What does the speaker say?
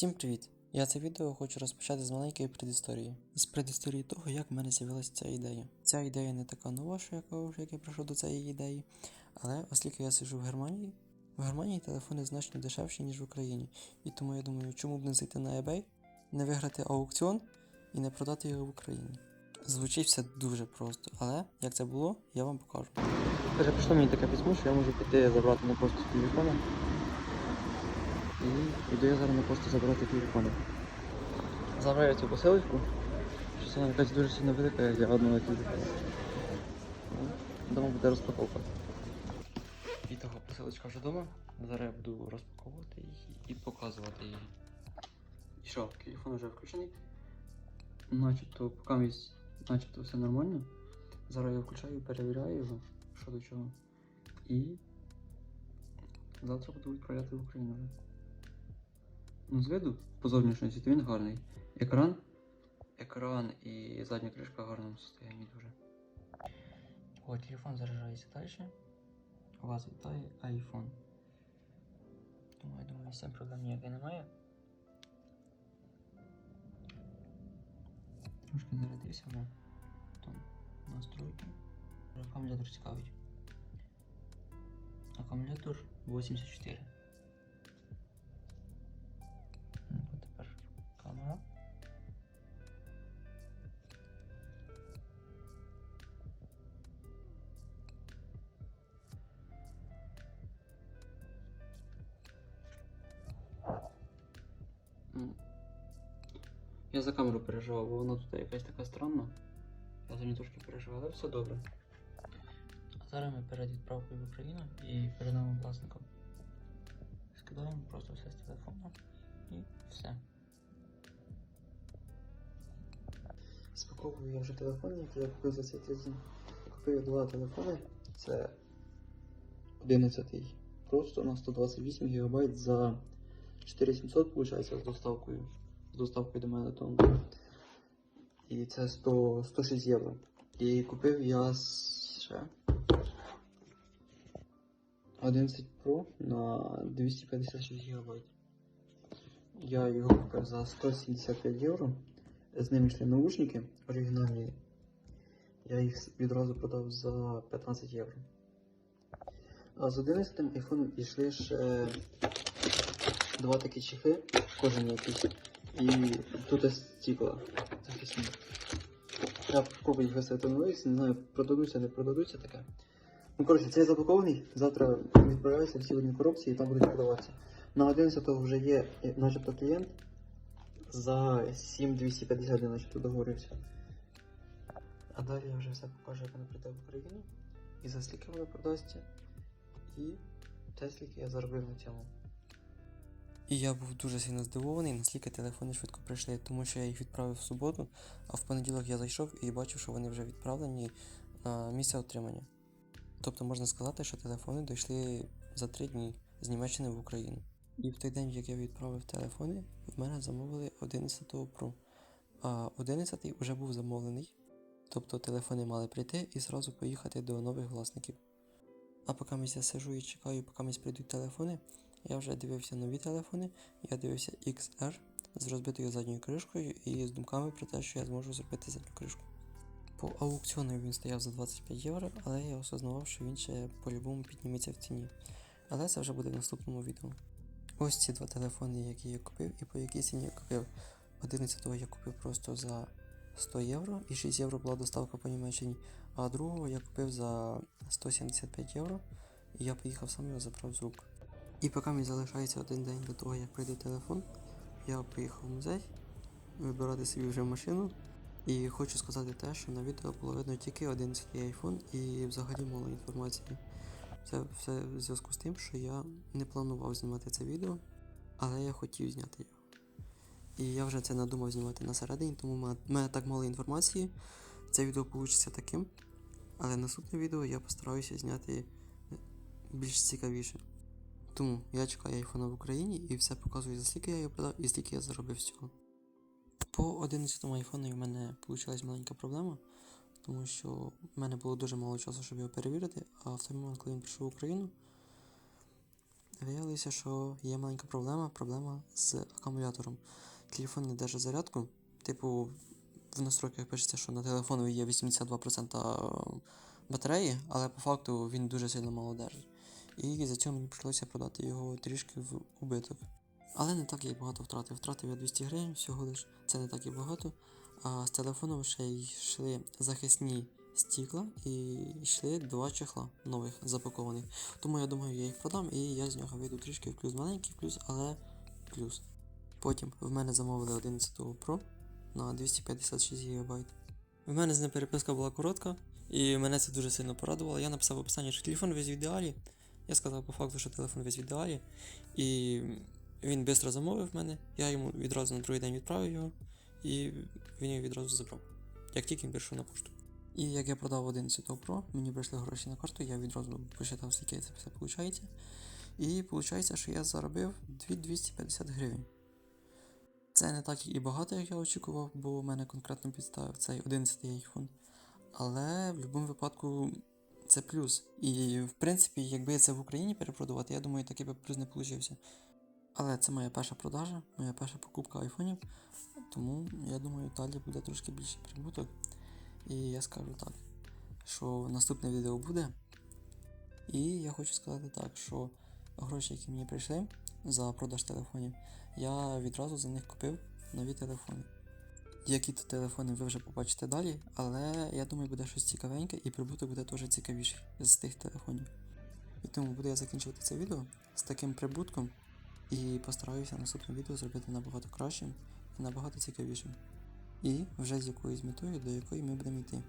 Всім привіт! Я це відео хочу розпочати з маленької предісторії. З предісторії того, як в мене з'явилася ця ідея. Ця ідея не така нова, що я кажу, як я прийшов до цієї ідеї, але оскільки я сиджу в Германії, в Германії телефони значно дешевші, ніж в Україні. І тому я думаю, чому б не зайти на eBay, не виграти аукціон і не продати його в Україні. Звучить все дуже просто, але як це було, я вам покажу. Прийшло мені таке письмо, що я можу піти забрати на пошту телефона. І йду я зараз на пошту забрати телефони. Забрав я цю посилочку. Щось вона якась дуже сильно велика для одного телефону. Ну, Дома буде розпаковка. І того посилочка вже вдома. Зараз я буду розпаковувати її і показувати її. І що, телефон вже включений. Начебто, поки начебто все нормально. Зараз я включаю, перевіряю його, що до чого. І завтра буду відправляти в Україну. Ну, з виду, по зовнішності, то він гарний. Екран. Екран і задня кришка в гарному стані дуже. О, телефон заряджається далі. Вас вітає iPhone. Думаю, думаю, з проблем ніякої немає. Трошки зарядився, але там настройки. Акумулятор цікавить. Акумулятор 84. Я за камеру переживав, бо вона тут якась така странна. Я за неї трошки переживав, але все добре. А зараз ми перед відправкою в Україну і перед новим власником. Скидаємо просто все з телефону і все. Спаковую я вже телефон, який я купив за цей тиждень. Купив два телефони. Це 11 просто на 128 ГБ за 4700, виходить, з доставкою. З доставкою до мене додому. І це 100, 106 євро. І купив я ще 11 Pro на 256 ГБ. Я його купив за 175 євро. З ним йшли наушники оригінальні. Я їх відразу продав за 15 євро. А з 11 айфоном йшли ще два такі чехи, кожен якийсь. І тут стікла захисні. Я спробую їх вулиці, не знаю, продадуться, не продадуться таке. Ну, коротше, цей запакований. Завтра відправляються всі в одній коробці і там будуть продаватися. На 11 вже є, е, начебто, клієнт. За 7250 я начебто договорився. А далі я вже все покажу, як воно прийде в Україну. І за скільки воно продасться. І те, скільки я заробив на цьому. І я був дуже сильно здивований, наскільки телефони швидко прийшли, тому що я їх відправив в суботу, а в понеділок я зайшов і бачив, що вони вже відправлені на місце отримання. Тобто можна сказати, що телефони дійшли за три дні з Німеччини в Україну. І в той день, як я відправив телефони, в мене замовили 11 Pro. А 11 вже був замовлений. Тобто телефони мали прийти і зразу поїхати до нових власників. А поки я сижу і чекаю, поки прийдуть телефони, я вже дивився нові телефони. Я дивився XR з розбитою задньою кришкою і з думками про те, що я зможу зробити задню кришку. По аукціону він стояв за 25 євро, але я осознавав, що він ще по-любому підніметься в ціні. Але це вже буде в наступному відео. Ось ці два телефони, які я купив, і по якій ціні я купив. 11-го я купив просто за 100 євро і 6 євро була доставка по Німеччині, а другого я купив за 175 євро, і я поїхав сам його забрав з рук. І поки мені залишається один день до того, як прийде телефон, я поїхав в музей вибирати собі вже машину. І хочу сказати те, що на відео було видно тільки 11 iPhone і взагалі мало інформації. Це все в зв'язку з тим, що я не планував знімати це відео, але я хотів зняти його. І я вже це надумав знімати на середині, тому в мене так мало інформації. Це відео вийде таким. Але наступне відео я постараюся зняти більш цікавіше. Тому я чекаю айфона в Україні і все показую, за скільки я його продав і скільки я заробив з цього. По 11 айфону в мене вийшла маленька проблема, тому що в мене було дуже мало часу, щоб його перевірити, а в той момент, коли він прийшов в Україну, виявилося, що є маленька проблема, проблема з акумулятором. Телефон не держить зарядку. Типу, в настройках пишеться, що на телефону є 82% батареї, але по факту він дуже сильно мало держить. І за цього мені прийшлося продати його трішки в убиток. Але не так я багато втратив. Втратив я 200 гривень всього лиш, це не так і багато. А з телефоном ще йшли захисні стікла і йшли два чехла нових запакованих. Тому я думаю, я їх продам і я з нього вийду трішки в плюс маленький плюс, але плюс. Потім в мене замовили 11 Pro на 256 ГБ. В мене з ним переписка була коротка, і мене це дуже сильно порадувало. Я написав в описанні, що телефон весь в ідеалі. Я сказав по факту, що телефон весь в ідеалі. І він швидко замовив мене. Я йому відразу на другий день відправив його, і він його відразу забрав. Як тільки він прийшов на пошту. І як я продав 11 Pro, мені прийшли гроші на карту, я відразу посчитав, скільки це все виходить. І виходить, що я заробив 2250 гривень. Це не так і багато, як я очікував, бо у мене конкретно підставив цей 11 iPhone. Але в будь-якому випадку це плюс. І в принципі, якби це в Україні перепродавати, я думаю, такий би плюс не получився. Але це моя перша продажа, моя перша покупка айфонів. Тому я думаю, далі буде трошки більший прибуток. І я скажу так, що наступне відео буде. І я хочу сказати так, що гроші, які мені прийшли за продаж телефонів, я відразу за них купив нові телефони. Які то телефони ви вже побачите далі, але я думаю, буде щось цікавеньке і прибуток буде теж цікавіший з тих телефонів. І тому буду я закінчувати це відео з таким прибутком і постараюся наступне відео зробити набагато кращим і набагато цікавішим. І вже з якоюсь метою, до якої ми будемо йти.